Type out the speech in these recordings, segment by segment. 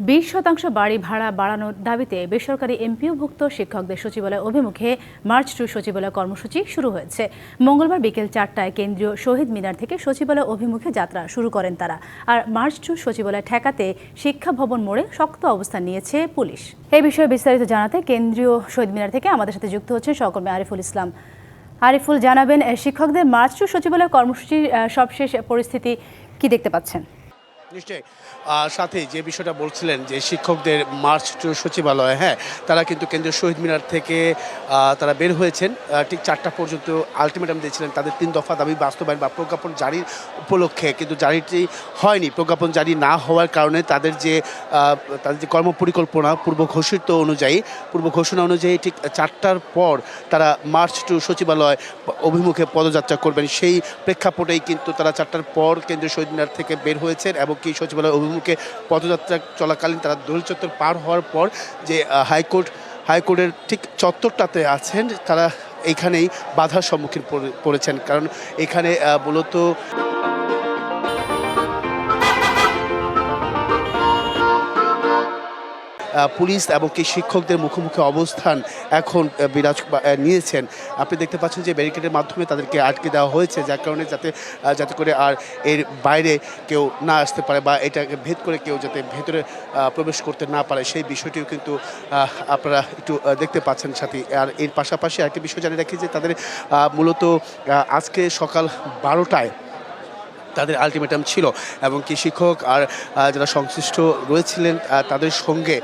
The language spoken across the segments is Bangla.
বিশ শতাংশ বাড়ি ভাড়া বাড়ানোর দাবিতে বেসরকারি এমপিওভুক্ত শিক্ষকদের সচিবালয় অভিমুখে মার্চ টু সচিবালয় কর্মসূচি শুরু হয়েছে। মঙ্গলবার বিকেল চারটায় কেন্দ্রীয় শহীদ মিনার থেকে সচিবালয় অভিমুখে যাত্রা শুরু করেন তারা। আর মার্চ টু সচিবালয় ঠেকাতে শিক্ষা ভবন মোড়ে শক্ত অবস্থান নিয়েছে পুলিশ। এই বিষয়ে বিস্তারিত জানাতে কেন্দ্রীয় শহীদ মিনার থেকে আমাদের সাথে যুক্ত হচ্ছেন সহকর্মী আরিফুল ইসলাম। আরিফুল, জানাবেন শিক্ষকদের মার্চ টু সচিবালয় কর্মসূচির সবশেষ পরিস্থিতি কি দেখতে পাচ্ছেন? নিশ্চয়ই। সাথে যে বিষয়টা বলছিলেন যে শিক্ষকদের মার্চ টু সচিবালয় হ্যাঁ তারা কিন্তু কেন্দ্রীয় শহীদ মিনার থেকে তারা বের হয়েছেন। ঠিক চারটা পর্যন্ত আলটিমেটাম দিয়েছিলেন তাদের তিন দফা দাবি বাস্তবায়ন বা প্রজ্ঞাপন জারির উপলক্ষে, কিন্তু জারিটি হয়নি। প্রজ্ঞাপন জারি না হওয়ার কারণে তাদের যে তাদের যে কর্মপরিকল্পনা পূর্ব ঘোষিত অনুযায়ী, পূর্ব ঘোষণা অনুযায়ী ঠিক চারটার পর তারা মার্চ টু সচিবালয় অভিমুখে পদযাত্রা করবেন। সেই প্রেক্ষাপটেই কিন্তু তারা চারটার পর কেন্দ্রীয় শহীদ মিনার থেকে বের হয়েছেন এবং কি সচিবালয় অভিমুখে পদযাত্রা চলাকালীন তারা দোল চত্বর পার হওয়ার পর যে হাইকোর্ট, হাইকোর্টের ঠিক চত্বরটাতে আছেন, তারা এখানেই বাধার সম্মুখীন পড়ে- পড়েছেন। কারণ এখানে মূলত পুলিশ এবং কি শিক্ষকদের মুখোমুখি অবস্থান এখন বিরাজ নিয়েছেন। আপনি দেখতে পাচ্ছেন যে ব্যারিকেডের মাধ্যমে তাদেরকে আটকে দেওয়া হয়েছে, যার কারণে যাতে যাতে করে আর এর বাইরে কেউ না আসতে পারে বা এটাকে ভেদ করে কেউ যাতে ভেতরে প্রবেশ করতে না পারে। সেই বিষয়টিও কিন্তু আপনারা একটু দেখতে পাচ্ছেন সাথে। আর এর পাশাপাশি আরেকটি বিষয় জানিয়ে রাখি যে তাদের মূলত আজকে সকাল বারোটায় তাদের আলটিমেটাম ছিল এবং কি শিক্ষক আর যারা সংশ্লিষ্ট রয়েছিলেন তাদের সঙ্গে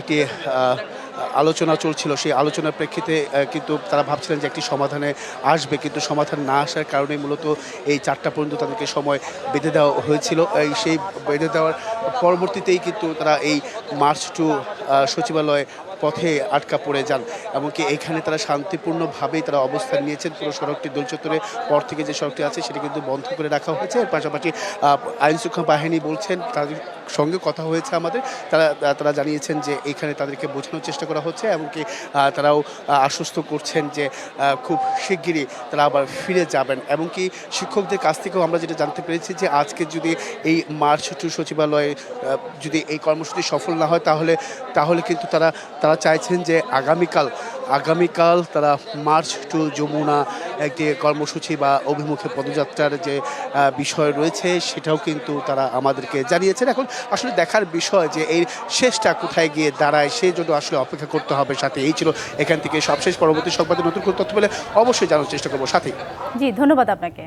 একটি আলোচনা চলছিল। সেই আলোচনার প্রেক্ষিতে কিন্তু তারা ভাবছিলেন যে একটি সমাধানে আসবে, কিন্তু সমাধান না আসার কারণে মূলত এই চারটা পর্যন্ত তাদেরকে সময় বেঁধে দেওয়া হয়েছিল। এই সেই বেঁধে দেওয়ার পরবর্তীতেই কিন্তু তারা এই মার্চ টু সচিবালয় পথে আটকা পড়ে যান এমনকি এখানে তারা শান্তিপূর্ণভাবেই তারা অবস্থান নিয়েছেন। পুরো সড়কটি দোলচত্বরে পর থেকে যে সড়কটি আছে সেটি কিন্তু বন্ধ করে রাখা হয়েছে। এর পাশাপাশি আইন শৃঙ্খলা বাহিনী বলছেন তাদের সঙ্গে কথা হয়েছে আমাদের। তারা তারা জানিয়েছেন যে এখানে তাদেরকে বোঝানোর চেষ্টা করা হচ্ছে এমনকি তারাও আশ্বস্ত করছেন যে খুব শিগগিরই তারা আবার ফিরে যাবেন। এমনকি শিক্ষকদের কাছ থেকেও আমরা যেটা জানতে পেরেছি যে, আজকে যদি এই মার্চ টু সচিবালয়ে যদি এই কর্মসূচি সফল না হয়, তাহলে তাহলে কিন্তু তারা তারা চাইছেন যে আগামীকাল আগামীকাল তারা মার্চ টু যমুনা একটি কর্মসূচি বা অভিমুখে পদযাত্রার যে বিষয় রয়েছে সেটাও কিন্তু তারা আমাদেরকে জানিয়েছেন। এখন আসলে দেখার বিষয় যে এই শেষটা কোথায় গিয়ে দাঁড়ায় সেই জন্য আসলে অপেক্ষা করতে হবে। সাথে এই ছিল এখান থেকে সবশেষ পরবর্তী সংবাদে নতুন কোনো তথ্য পেলে অবশ্যই জানার চেষ্টা করব। সাথে জি, ধন্যবাদ আপনাকে।